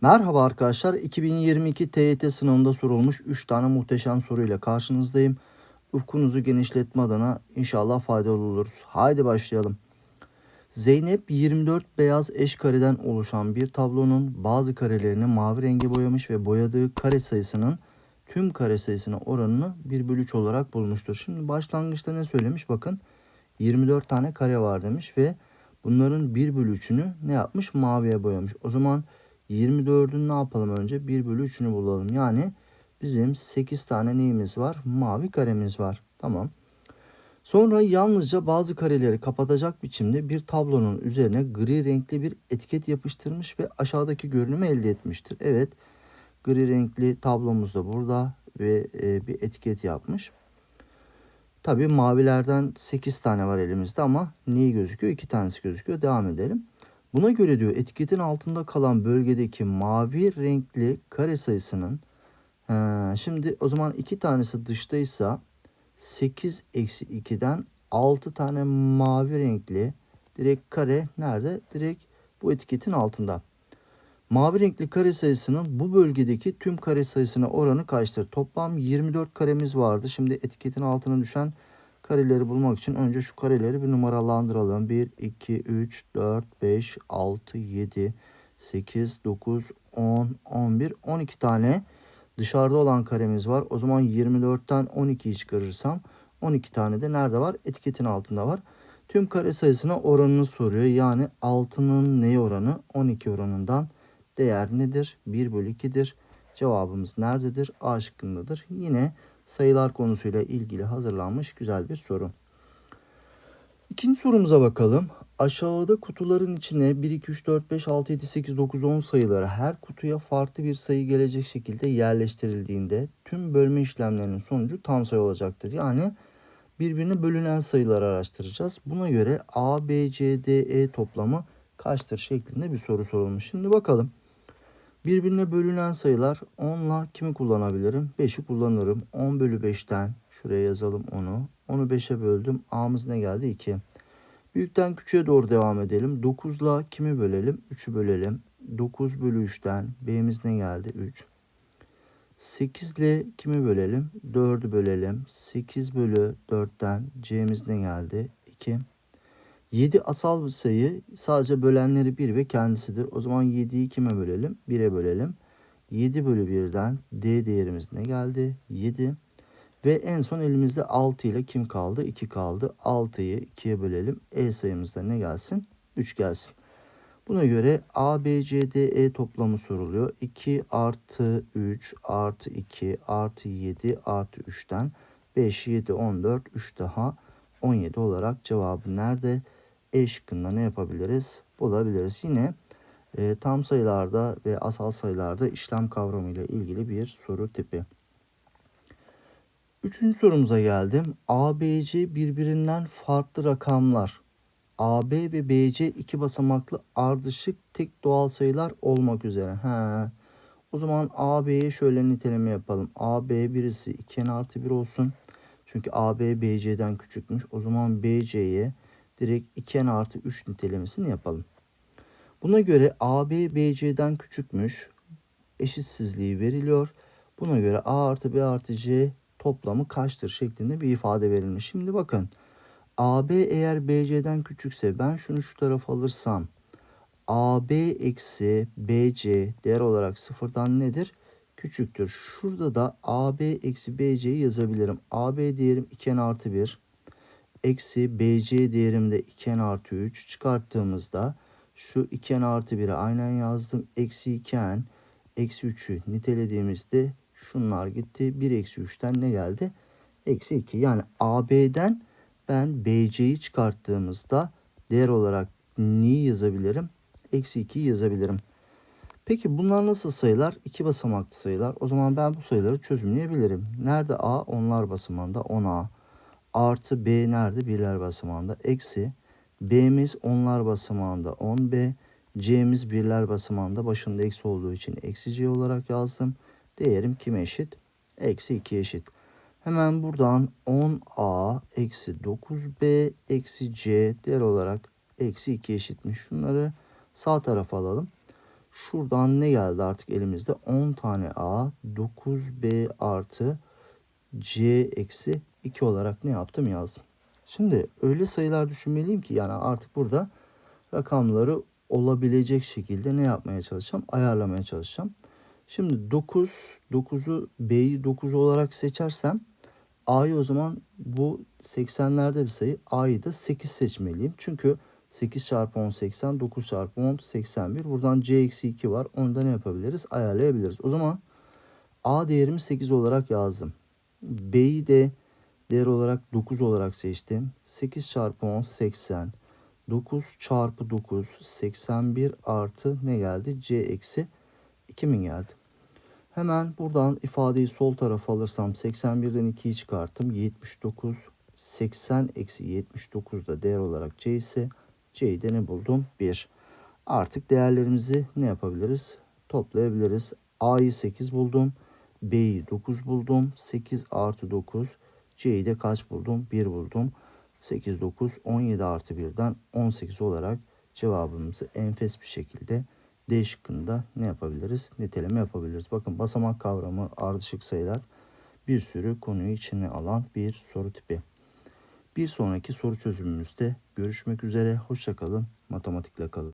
Merhaba arkadaşlar. 2022 TYT sınavında sorulmuş 3 tane muhteşem soruyla karşınızdayım. Ufkunuzu genişletme adına inşallah faydalı oluruz. Haydi başlayalım. Zeynep 24 beyaz eş kareden oluşan bir tablonun bazı karelerini mavi renge boyamış ve boyadığı kare sayısının tüm kare sayısına oranını 1 bölü 3 olarak bulmuştur. Şimdi başlangıçta ne söylemiş? Bakın 24 tane kare var demiş ve bunların 1 bölü 3'ünü ne yapmış? Maviye boyamış. O zaman 24'ün ne yapalım önce? 1 bölü 3'ünü bulalım. Yani bizim 8 tane neyimiz var? Mavi karemiz var. Tamam. Sonra yalnızca bazı kareleri kapatacak biçimde bir tablonun üzerine gri renkli bir etiket yapıştırmış ve aşağıdaki görünümü elde etmiştir. Evet gri renkli tablomuz da burada ve e, bir etiket yapmış. Tabii mavilerden 8 tane var elimizde ama neyi gözüküyor? 2 tanesi gözüküyor. Devam edelim. Buna göre diyor etiketin altında kalan bölgedeki mavi renkli kare sayısının he, şimdi o zaman iki tanesi dıştaysa 8 eksi 2'den 6 tane mavi renkli direkt kare nerede? Direkt bu etiketin altında. Mavi renkli kare sayısının bu bölgedeki tüm kare sayısına oranı kaçtır? Toplam 24 karemiz vardı. Şimdi etiketin altına düşen kareleri bulmak için önce şu kareleri bir numaralandıralım. 1, 2, 3, 4, 5, 6, 7, 8, 9, 10, 11, 12 tane dışarıda olan karemiz var. O zaman 24'ten 12'yi çıkarırsam 12 tane de nerede var? Etiketin altında var. Tüm kare sayısına oranını soruyor. Yani 6'nın neye oranı? 12 oranından değer nedir? 1 bölü 2'dir. Cevabımız nerededir? A şıkkındadır. Yine sayılar konusuyla ilgili hazırlanmış güzel bir soru. İkinci sorumuza bakalım. Aşağıda kutuların içine 1, 2, 3, 4, 5, 6, 7, 8, 9, 10 sayıları her kutuya farklı bir sayı gelecek şekilde yerleştirildiğinde tüm bölme işlemlerinin sonucu tam sayı olacaktır. Yani birbirine bölünen sayıları araştıracağız. Buna göre A, B, C, D, E toplamı kaçtır şeklinde bir soru sorulmuş. Şimdi bakalım. Birbirine bölünen sayılar 10 ile kimi kullanabilirim? 5'i kullanırım. 10 bölü 5'ten şuraya yazalım onu. Onu 5'e böldüm. A'mız ne geldi? 2. Büyükten küçüğe doğru devam edelim. 9 ile kimi bölelim? 3'ü bölelim. 9 bölü 3'ten B'miz ne geldi? 3. 8 ile kimi bölelim? 4'ü bölelim. 8 bölü 4'ten C'miz ne geldi? 2. 7 asal bir sayı sadece bölenleri 1 ve kendisidir. O zaman 7'yi kime bölelim? 1'e bölelim. 7 bölü 1'den D değerimiz ne geldi? 7. Ve en son elimizde 6 ile kim kaldı? 2 kaldı. 6'yı 2'ye bölelim. E sayımızda ne gelsin? 3 gelsin. Buna göre A, B, C, D, E toplamı soruluyor. 2 artı 3 artı 2 artı 7 artı 3'ten 5, 7, 14, 3 daha 17 olarak cevabı nerede? E şıkkında ne yapabiliriz? Bulabiliriz. Yine e, tam sayılarda ve asal sayılarda işlem kavramı ile ilgili bir soru tipi. Üçüncü sorumuza geldim. ABC birbirinden farklı rakamlar. AB ve BC iki basamaklı ardışık tek doğal sayılar olmak üzere. He. O zaman AB'ye şöyle niteleme yapalım. AB birisi 2n artı 1 olsun. Çünkü AB BC'den küçükmüş. O zaman BC'ye direkt 2n artı 3 nitelemesini yapalım. Buna göre AB BC'den küçükmüş. Eşitsizliği veriliyor. Buna göre A artı B artı C toplamı kaçtır şeklinde bir ifade verilmiş. Şimdi bakın AB eğer BC'den küçükse ben şunu şu tarafa alırsam AB eksi BC değer olarak sıfırdan nedir? Küçüktür. Şurada da AB eksi BC'yi yazabilirim. AB değerim 2n artı 1 eksi BC değerimde 2n artı 3 çıkarttığımızda şu 2n artı 1'i aynen yazdım. Eksi 2n eksi 3'ü nitelediğimizde şunlar gitti. 1 eksi 3'ten ne geldi? Eksi 2. Yani AB'den ben BC'yi çıkarttığımızda değer olarak neyi yazabilirim? Eksi 2'yi yazabilirim. Peki bunlar nasıl sayılar? İki basamaklı sayılar. O zaman ben bu sayıları çözümleyebilirim. Nerede A? Onlar basamağında 10A. Artı B nerede? Birler basamağında. Eksi B'miz onlar basamağında 10B. C'miz birler basamağında başında eksi olduğu için eksi C olarak yazdım. Değerim kime eşit? Eksi 2 eşit. Hemen buradan 10A eksi 9B eksi C değer olarak eksi 2 eşitmiş. Şunları sağ tarafa alalım. Şuradan ne geldi artık elimizde? 10 tane A, 9B artı C eksi 2 olarak ne yaptım yazdım. Şimdi öyle sayılar düşünmeliyim ki yani artık burada rakamları olabilecek şekilde ne yapmaya çalışacağım? Ayarlamaya çalışacağım. Şimdi 9, 9'u B'yi 9 olarak seçersem A'yı o zaman bu 80'lerde bir sayı. A'yı da 8 seçmeliyim. Çünkü 8 çarpı 10 80, 9 çarpı 10 81. Buradan C eksi 2 var. Onu da ne yapabiliriz? Ayarlayabiliriz. O zaman A değerimi 8 olarak yazdım. B'yi de değer olarak 9 olarak seçtim. 8 çarpı 10 80. 9 çarpı 9 81 artı ne geldi? C eksi 2 mi geldi? Hemen buradan ifadeyi sol tarafa alırsam 81'den 2'yi çıkarttım. 79 80 eksi 79 da değer olarak C ise C'yi de ne buldum? 1. Artık değerlerimizi ne yapabiliriz? Toplayabiliriz. A'yı 8 buldum. B'yi 9 buldum. 8 artı 9. C'yi de kaç buldum? 1 buldum. 8, 9, 17 artı 1'den 18 olarak cevabımızı enfes bir şekilde D şıkkında ne yapabiliriz? Niteleme yapabiliriz. Bakın basamak kavramı, ardışık sayılar bir sürü konuyu içine alan bir soru tipi. Bir sonraki soru çözümümüzde görüşmek üzere. Hoşçakalın. Matematikle kalın.